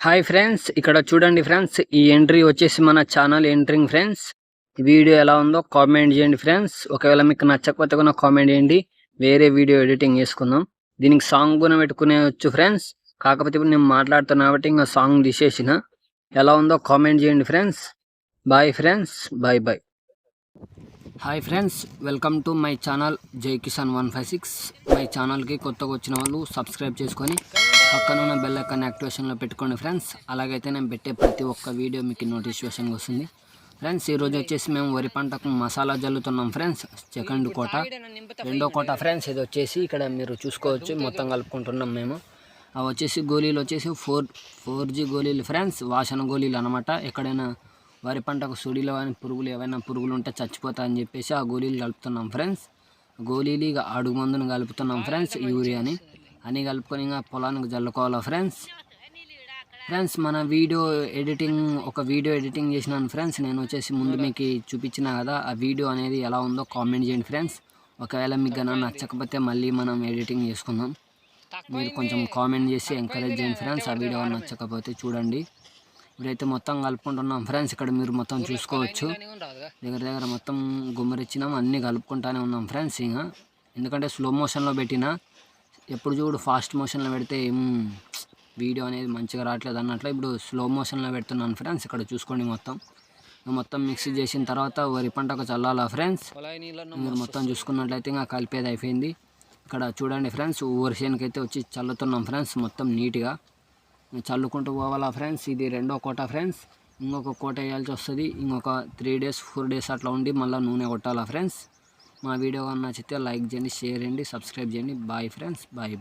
Hi friends ఇక్కడ చూడండి friends ఈ ఎంట్రీ వచ్చేసి మన ఛానల్ ఎంట్రింగ్ ఫ్రెండ్స్ వీడియో ఎలా ఉందో కామెంట్ చేయండి ఫ్రెండ్స్ ఒకవేళ మీకు నచ్చకపోతే కూడా కామెంట్ చేయండి. వేరే వీడియో ఎడిటింగ్ చేసుకుందాం. దీనికి సాంగ్ కూడా పెట్టుకునే వచ్చు ఫ్రెండ్స్ కాకపోతే ఇప్పుడు నేను మాట్లాడుతున్నా కాబట్టి ఇంకా సాంగ్ తీసేసిన. ఎలా ఉందో కామెంట్ చేయండి friends bye friends bye bye hi friends welcome to my channel Jai Kisan one five six. My ఛానల్కి కొత్తగా వచ్చిన వాళ్ళు సబ్స్క్రైబ్ చేసుకొని పక్కన ఉన్న బెల్ ఐకాన్ యాక్టివేషన్లో పెట్టుకోండి ఫ్రెండ్స్. అలాగైతే నేను పెట్టే ప్రతి ఒక్క వీడియో మీకు నోటిఫికేషన్ వస్తుంది. ఫ్రెండ్స్ ఈరోజు వచ్చేసి మేము వరి పంటకు మసాలా జల్లుతున్నాం ఫ్రెండ్స్ సెకండ్ కోట. రెండో కోట ఫ్రెండ్స్ ఇది వచ్చేసి ఇక్కడ మీరు చూసుకోవచ్చు మొత్తం కలుపుకుంటున్నాం మేము. అవి వచ్చేసి గోళీలు వచ్చేసి ఫోర్ ఫోర్ జీ గోళీలు ఫ్రెండ్స్ వాసన గోళీలు అనమాట ఎక్కడైనా వరి పంటకు సుడిలో కానీ పురుగులు ఏవైనా పురుగులు ఉంటే చచ్చిపోతా అని చెప్పేసి ఆ గోళీలు కలుపుతున్నాం ఫ్రెండ్స్. గోళీలు ఇక అడుగు మందును కలుపుతున్నాం ఫ్రెండ్స్ యూరియాని అని. కలుపుకొని ఇంకా పొలానికి చల్లుకోవాలా ఫ్రెండ్స్? ఫ్రెండ్స్ మన వీడియో ఎడిటింగ్ ఒక వీడియో ఎడిటింగ్ చేసినాను ఫ్రెండ్స్. నేను వచ్చేసి ముందు మీకు చూపించిన కదా ఆ వీడియో అనేది ఎలా ఉందో కామెంట్ చేయండి ఫ్రెండ్స్. ఒకవేళ మీకు కన్నా నచ్చకపోతే మళ్ళీ మనం ఎడిటింగ్ చేసుకుందాం. మీరు కొంచెం కామెంట్ చేసి ఎంకరేజ్ చేయండి ఫ్రెండ్స్ ఆ వీడియో నచ్చకపోతే చూడండి. ఇప్పుడైతే మొత్తం కలుపుకుంటున్నాం. ఫ్రెండ్స్ ఇక్కడ మీరు మొత్తం చూసుకోవచ్చు. దగ్గర దగ్గర మొత్తం గుమ్మరిచ్చినాం అన్నీ కలుపుకుంటానే ఉన్నాం ఫ్రెండ్స్ ఇంకా. ఎందుకంటే స్లో మోషన్లో పెట్టిన ఎప్పుడు చూడు ఫాస్ట్ మోషన్లో పెడితే ఏం వీడియో అనేది మంచిగా రావట్లేదు అన్నట్లు ఇప్పుడు స్లో మోషన్లో పెడుతున్నాను ఫ్రెండ్స్ ఇక్కడ చూసుకోండి మొత్తం. మొత్తం మిక్స్ చేసిన తర్వాత వరి పంటకు చల్లాలా ఫ్రెండ్స్? మీరు మొత్తం చూసుకున్నట్లయితే ఇంకా కలిపేది అయిపోయింది. ఇక్కడ చూడండి ఫ్రెండ్స్ ఊరి చేనుకైతే వచ్చి చల్లుతున్నాం ఫ్రెండ్స్ మొత్తం నీట్గా చల్లుకుంటూ పోవాలా ఫ్రెండ్స్ ఇది రెండో కోట ఫ్రెండ్స్ ఇంకొక కోట వేయాల్సి వస్తుంది. ఇంకొక త్రీ డేస్ ఫోర్ డేస్ అట్లా ఉండి మళ్ళీ నూనె కొట్టాలా ఫ్రెండ్స్ మా వీడియో నచ్చితే లైక్ చేయండి షేర్ చేయండి సబ్స్క్రైబ్ చేయండి. Bye friends bye bye